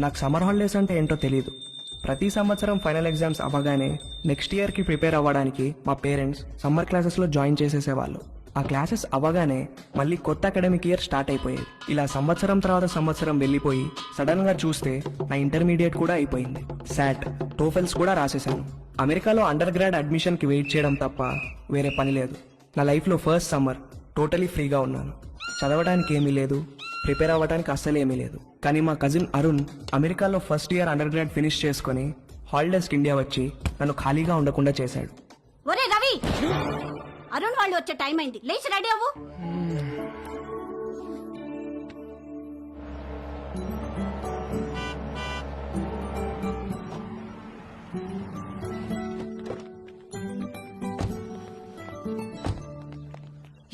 నాకు summer holidays అంటే ఏంటో తెలియదు ప్రతి సంవత్సరం ఫైనల్ ఎగ్జామ్స్ అవ్వగానే నెక్స్ట్ ఇయర్కి ప్రిపేర్ అవ్వడానికి మా పేరెంట్స్ సమ్మర్ క్లాసెస్లో జాయిన్ చేసేసేవాళ్ళు. ఆ క్లాసెస్ అవ్వగానే మళ్ళీ కొత్త అకాడమిక్ ఇయర్ స్టార్ట్ అయిపోయేది. ఇలా సంవత్సరం తర్వాత సంవత్సరం వెళ్ళిపోయి సడన్గా చూస్తే నా ఇంటర్మీడియట్ కూడా అయిపోయింది. శాట్ టోఫెల్స్ కూడా రాసేశాను. అమెరికాలో అండర్ గ్రాడ్ అడ్మిషన్కి వెయిట్ చేయడం తప్ప వేరే పని లేదు. నా లైఫ్లో ఫస్ట్ సమ్మర్ టోటలీ ఫ్రీగా ఉన్నాను. చదవడానికి ఏమీ లేదు. ప్రిపేర్ అవ్వడానికి అస్సలు ఏమీ లేదు. కానీ మా కజిన్ అరుణ్ అమెరికాలో first year undergrad finish చేసుకుని హాలిడేస్కి ఇండియా వచ్చి నన్ను ఖాళీగా ఉండకుండా చేశాడు. ఒరే రవి! అరుణ్ వాళ్ళు వచ్చే టైం అయింది. లేచి రెడీ అవ్వు.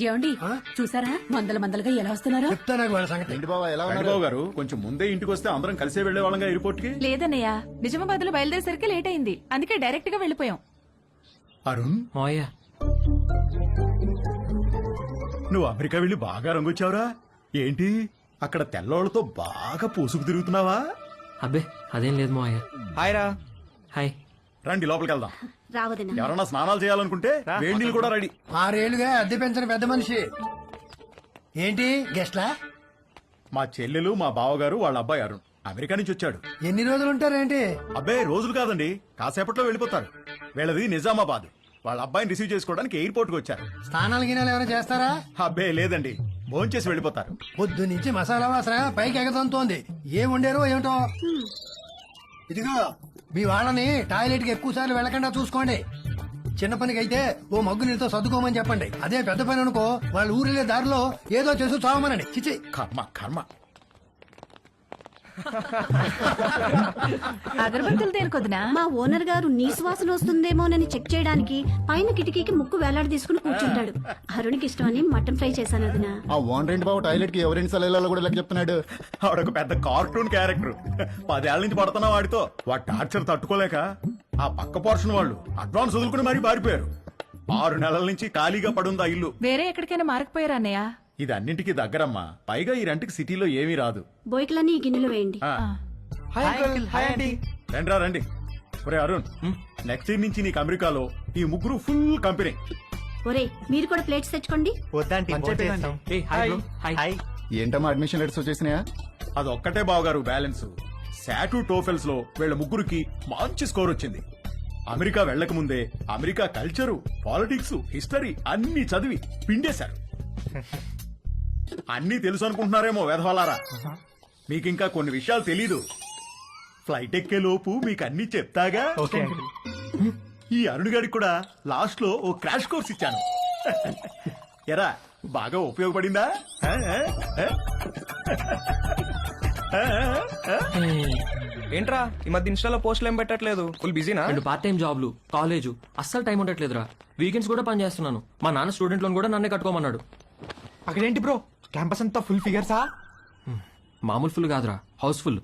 ఏమండి? చూసారా? మందల మందలుగా ఎలా వస్తున్నారో? చెప్తా నాకు వాళ్ళ సంగతి. ఏంటి బాబా ఎలా ఉన్నారు? రంగబాబు గారు కొంచెం ముందే ఇంటికి వస్తే అందరం కలిసే వెళ్ళే వాళ్ళంగా ఎయిర్పోర్ట్కి లేదన్నయ్య నిజామాబాద్లో బయలుదేరేసరికి లేట్ అయింది. అందుకే డైరెక్ట్గా వెళ్ళిపోయాం. అరుణ్? మావయ్య. నువ్వు అమెరికా వెళ్ళి బాగా రంగొచ్చావురా. ఏంటి? అక్కడ తెల్లోళ్ళతో బాగా పూసుకు తిరుగుతున్నావా? అబ్బే అదేం లేదు మావయ్య. హాయ్ రా హాయ్. రండి లోపలికి వెళ్దాం. రావదిన? ఎవరన్నా స్నానాలు చేయాలనుకుంటే వేడి కూడా రెడీ. ఆరేళ్ళుగా అద్దె పెంచిన పెద్ద మనిషి. ఏంటి గెస్ట్లా? మా చెల్లెలు మా బావగారు వాళ్ళ అబ్బాయి అరుణ్ అమెరికా నుంచి వచ్చాడు. ఎన్ని రోజులు ఉంటారేంటి? అబ్బాయి రోజులు కాదండి. కాసేపట్లో వెళ్ళిపోతారు. వీళ్ళది నిజామాబాద్. వాళ్ళ అబ్బాయిని రిసీవ్ చేసుకోవడానికి ఎయిర్పోర్ట్కి వచ్చారు. స్నానాలు గినాలు ఏమైనా చేస్తారా? అబ్బే లేదండి. భోంచేసి వెళ్ళిపోతారు. పొద్దు నుంచి మసాలా వాసన పైకి ఎగదంతోంది ఏం వండారో ఏమిటో? ఇదిగో మీ వాళ్ళని టాయిలెట్కి ఎక్కువ సార్లు వెళ్ళకుండా చూసుకోండి. చిన్న పనికి అయితే ఓ మగ్గు నీళ్ళతో సర్దుకోమని చెప్పండి. అదే పెద్ద పని అనుకో వాళ్ళ ఊరిలే దారిలో ఏదో చేసి చావమనండి. చిచి కర్మ కర్మ. అగరబత్తులు దేనికొద్దునా మా ఓనర్ గారు నీ సువాసన వస్తుందేమోనని చెక్ చేయడానికి పైన కిటికీకి ముక్కు వేలాడి తీసుకుని కూర్చుంటాడు. అరుణ్కి ఇష్టమని మటన్ ఫ్రై చేశాను వదిన. ఆ ఓన్ రెంట్ బాబు టాయిలెట్కి ఎవరెన్ని సార్లు వెళ్ళాలో కూడా లెక్క చెప్తున్నాడు. ఆవిడొక పెద్ద కార్టూన్ క్యారెక్టర్. పదేళ్ళ నుంచి పడుతున్నా వాడితో వాడి టార్చర్ తట్టుకోలేక ఆ పక్క పోర్షన్ వాళ్ళు అడ్వాన్స్ వదులుకుని మరీ పారిపోయారు. ఆరు నెలల నుంచి ఖాళీగా పడుంది ఆ ఇల్లు. వేరే ఎక్కడికైనా మారకపోయారా అన్నయ్య? ఇది అన్నింటికి దగ్గరమ్మా. పైగా ఈ రెంట్కి సిటీలో ఏమీ రాదు. బోయికలన్నీ ఈ గిన్నెలు వేయండి. ఆ, హాయ్ అంకుల్ హాయ్ ఆంటీ. రండిరా రండి. ఒరే అరుణ్ నెక్స్ట్ ఇయర్ నుంచి నీకు అమెరికాలో ఈ ముగ్గురు ఫుల్ కంపెనీ. ఒరే మీరు కూడా ప్లేట్స్ తెచ్చుకోండి. ఏ హాయ్ బ్రో హాయ్. ఏంటమ్మా అడ్మిషన్ లెటర్స్ వచ్చేసినాయా? అది ఒక్కటే బావగారు బ్యాలెన్స్. శాటు టోఫెల్స్లో వీళ్ళ ముగ్గురికి మంచి స్కోర్ వచ్చింది. అమెరికా వెళ్ళక ముందే అమెరికా కల్చరు పాలిటిక్స్ హిస్టరీ అన్ని చదివి పిండేశారు. అన్నీ తెలుసు అనుకుంటున్నారేమో వెధవాలారా. మీకింకా కొన్ని విషయాలు తెలీదు. ఫ్లైట్ ఎక్కే లోపు మీకు అన్ని చెప్తాగా ఈ అరుణ్ గారికి కూడా లాస్ట్లో ఓ క్రాష్ కోర్స్ ఇచ్చాను. ఎరా బాగా ఉపయోగపడిందా? ఆ, ఆ, ఆ? ఏంట్రా ఈ మధ్య ఇన్స్టాలో పోస్టులు ఏం పెట్టట్లేదు? ఫుల్ బిజీనా? రెండు పార్ట్ టైం జాబ్లు కాలేజ్ అస్సలు టైం ఉండట్లేదురా. వీకెండ్స్ కూడా పని చేస్తున్నాను. మా నాన్న స్టూడెంట్ లోన్ కూడా నన్నే కట్టుకోమన్నాడు. అక్కడేంటి బ్రో? క్యాంపస్ అంతా ఫుల్ ఫిగర్సా? మామూలు ఫుల్ కాదురా హౌస్ ఫుల్.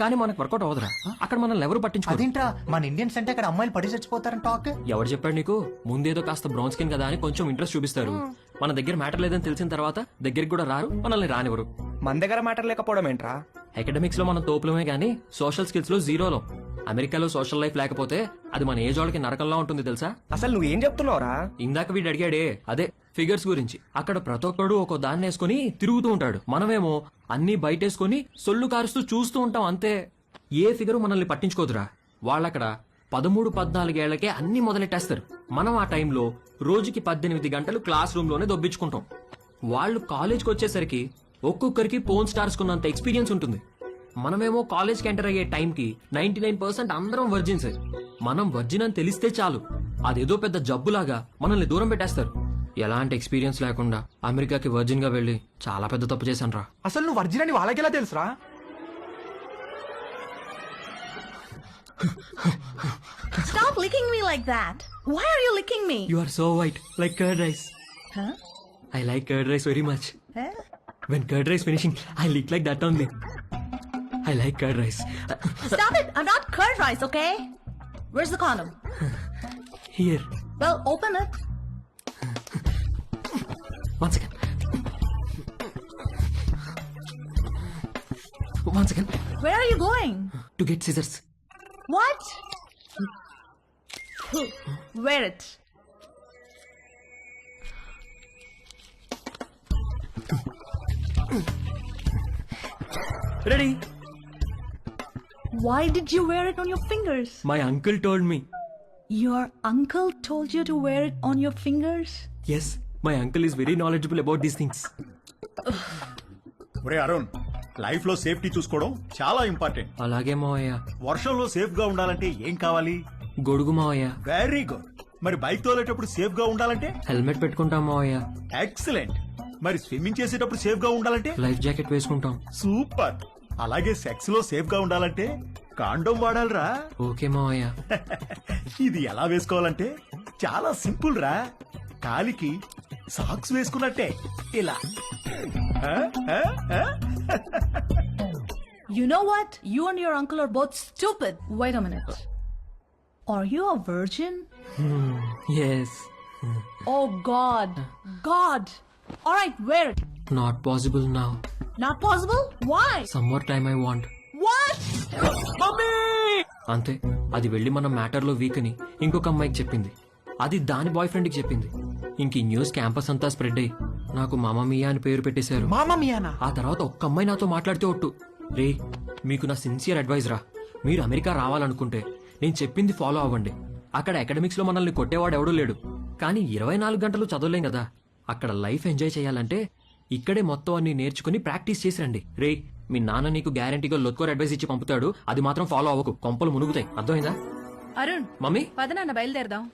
కానీ మనకు వర్కౌట్ అవ్వదురా. అక్కడ మనల్ని ఎవరు పట్టించుకోరు. అదేంట్రా మన ఇండియన్స్ అంటే అక్కడ అమ్మాయిలు పడి చచ్చిపోతారని టాక్? ఎవరు చెప్పాడు నీకు? ముందేదో కాస్త బ్రౌన్ స్కిన్ కదా అని కొంచెం ఇంట్రెస్ట్ చూపిస్తారు. మన దగ్గర మ్యాటర్ లేదని తెలిసిన తర్వాత దగ్గరికి కూడా రారు మనల్ని రానివ్వరు. మన దగ్గర మ్యాటర్ లేకపోవడం ఏంట్రా? అకాడమిక్స్లో మనం తోపులమే గానీ సోషల్ స్కిల్స్లో జీరోలో అమెరికాలో సోషల్ లైఫ్ లేకపోతే అది మన ఏజ్ వాళ్ళకి నరకంలా ఉంటుంది తెలుసా? అసలు నువ్వేం చెప్తున్నావురా? ఇందాక వీడు అడిగాడే అదే ఫిగర్స్ గురించి. అక్కడ ప్రతి ఒక్కడు ఒక దాన్ని వేసుకుని తిరుగుతూ ఉంటాడు. మనమేమో అన్ని బయటేసుకుని సొల్లు కారుస్తూ చూస్తూ ఉంటాం అంతే. ఏ ఫిగరు మనల్ని పట్టించుకోదురా. వాళ్ళక్కడ పదమూడు పద్నాలుగేళ్ళకే అన్ని మొదలెట్టేస్తారు. మనం ఆ టైంలో రోజుకి పద్దెనిమిది గంటలు క్లాస్ రూమ్లోనే దొబ్బించుకుంటాం. వాళ్ళు కాలేజ్కి వచ్చేసరికి ఒక్కొక్కరికి పోన్ స్టార్స్ కున్నంత ఎక్స్పీరియన్స్ ఉంటుంది. మనమేమో కాలేజ్కి ఎంటర్ అయ్యే టైంకి నైన్టీ నైన్ పర్సెంట్ అందరం వర్జిన్స్ మనం వర్జిన్ అని తెలిస్తే చాలు. అదేదో పెద్ద జబ్బులాగా మనల్ని దూరం పెట్టేస్తారు. ఎలాంటి ఎక్స్పీరియన్స్ లేకుండా అమెరికాకి వర్జిన్గా వెళ్ళి చాలా పెద్ద తప్పు చేశాను రా అసలు నువ్వు వర్జిన్ అని వాళ్ళకెలా తెలుసురా? Stop licking me like that. Why are you licking me? You are so white like curd rice I like curd rice very much when curd rice finishing I lick like that only I like curd rice. Stop it! I'm not curd rice, okay? Where's the condom? Here. Well, open it. Once again. Once again. Where are you going? To get scissors. What? Wear it. Ready? Why did you wear it on your fingers? My uncle told me Your uncle told you to wear it on your fingers? Yes my uncle is very knowledgeable about these things ఒరే అరుణ్ లైఫ్లో safety చూసుకోవడం చాలా important. అలాగే మావయ్య. వర్షంలో సేఫ్గా ఉండాలంటే ఏం కావాలి? గొడుగు మావయ్య. Very good. మరి బైక్ తోలేటప్పుడు సేఫ్గా ఉండాలంటే? హెల్మెట్ పెట్టుకుంటాం మావయ్య. ఎక్సలెంట్. మరి స్విమ్మింగ్ చేసేటప్పుడు సేఫ్గా ఉండాలంటే? లైఫ్ జాకెట్ వేసుకుంటాం. సూపర్. అలాగే సెక్స్లో సేఫ్గా ఉండాలంటే కాండోమ్ వాడాలిరా ఓకే మావయ్య ఇది ఎలా వేసుకోవాలంటే చాలా సింపుల్ రా కాలికి సాక్స్ వేసుకున్నట్టే ఇలా? You know what? You and your uncle are both stupid. Wait a minute. Are you a virgin? Yes Oh God. God. All right, wear it. Not possible నా Not possible? Why? Some more time I want What? అంతే అది వెళ్ళి మన మ్యాటర్లో week అని ఇంకొక అమ్మాయికి చెప్పింది. అది దాని బాయ్ ఫ్రెండ్కి చెప్పింది. ఇంక ఈ న్యూస్ క్యాంపస్ అంతా స్ప్రెడ్ అయ్యి నాకు మామ మియా అని పేరు పెట్టేశారు. మామ మియానా? ఆ తర్వాత ఒక్క అమ్మాయి నాతో మాట్లాడితే ఒట్టు. రే మీకు నా సిన్సియర్ అడ్వైజ్ రా. మీరు అమెరికా రావాలనుకుంటే నేను చెప్పింది ఫాలో అవ్వండి. అక్కడ అకాడమిక్స్లో మనల్ని కొట్టేవాడు ఎవడూ లేడు. కానీ ఇరవై నాలుగు గంటలు చదవలేం కదా. అక్కడ లైఫ్ ఎంజాయ్ చేయాలంటే ఇక్కడే మొత్తం అన్ని నేర్చుకుని ప్రాక్టీస్ చేసి రండి రే మీ నాన్న నీకు గ్యారంటీగా లొత్కోర్ అడ్వైస్ ఇచ్చి పంపుతాడు. అది మాత్రం ఫాలో అవ్వకు. కొంపలు మునుగుతాయి. అర్థమైందా? అరుణ్ మమ్మీ? పద నాన్న బయలుదేరదాం.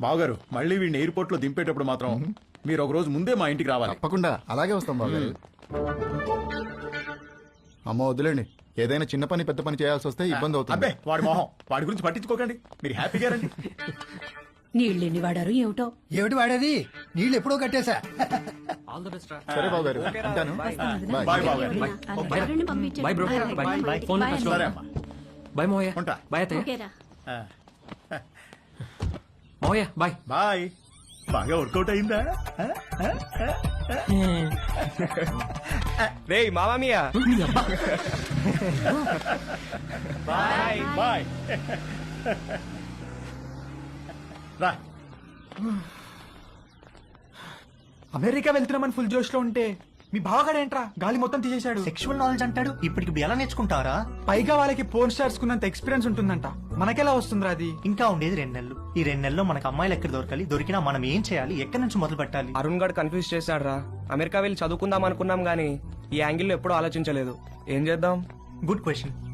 బావగారు మళ్ళీ వీడిని ఎయిర్పోర్ట్లో దింపేటప్పుడు మాత్రం మీరు ఒక రోజు ముందే మా ఇంటికి రావాలి. తప్పకుండా. అలాగే వస్తాం బాబు అమ్మ వదిలేండి. ఏదైనా చిన్న పని పెద్ద పని చేయాల్సి వస్తే ఇబ్బంది అవుతుంది. అబ్బే వాడి మొహం. వాడి గురించి పట్టించుకోకండి. మీరు హ్యాపీగా రండి. నీళ్ళు ఎన్ని వాడారు ఏమిటో? ఏమిటి వాడేది? నీళ్ళు ఎప్పుడో కట్టేశా. ఆల్ ద బెస్ట్ రా. సరే బాబు గారు ఉంటాను బాయ్ బాయ్ బావగారు. ఎవరిని పంపించండి. Bye bro Bye, bye bye, bye. Phone Bye. సరే అమ్మా. బాయ్ మోయ ఉంటా. బాయ్ అత్తయ్య. ఓకేరా ఆ, మోయ బాయ్ బాయ్ బాగా వర్కౌట్ అయిందా? ఆ? రే మామామియా బాయ్ బాయ్ రా. అమెరికా వెళ్తున్నామని ఫుల్ జోష్లో ఉంటే మీ బావగాడేంట్రా? గాలి మొత్తం తీసేశాడు. సెక్షువల్ నాలెడ్జ్ అంటాడు? ఇప్పటికి ఎలా నేర్చుకుంటారా? పైగా వాళ్ళకి పోర్న్ స్టార్స్ కున్నంత ఎక్స్పీరియన్స్ ఉంటుందంట. మనకెలా వస్తుందిరా అది? ఇంకా ఉండేది రెండు నెలలు. ఈ రెండు నెలల్లో మనకు అమ్మాయిలు ఎక్కడ దొరకాలి? దొరికినా మనం ఏం చేయాలి? ఎక్కడి నుంచి మొదలు పెట్టాలి? అరుణ్ గడ్ కన్ఫ్యూజ్ చేశాడు రా అమెరికా వెళ్ళి చదువుకుందాం అనుకున్నాం గానీ ఈ యాంగిల్లో ఎప్పుడూ ఆలోచించలేదు. ఏం చేద్దాం? Good question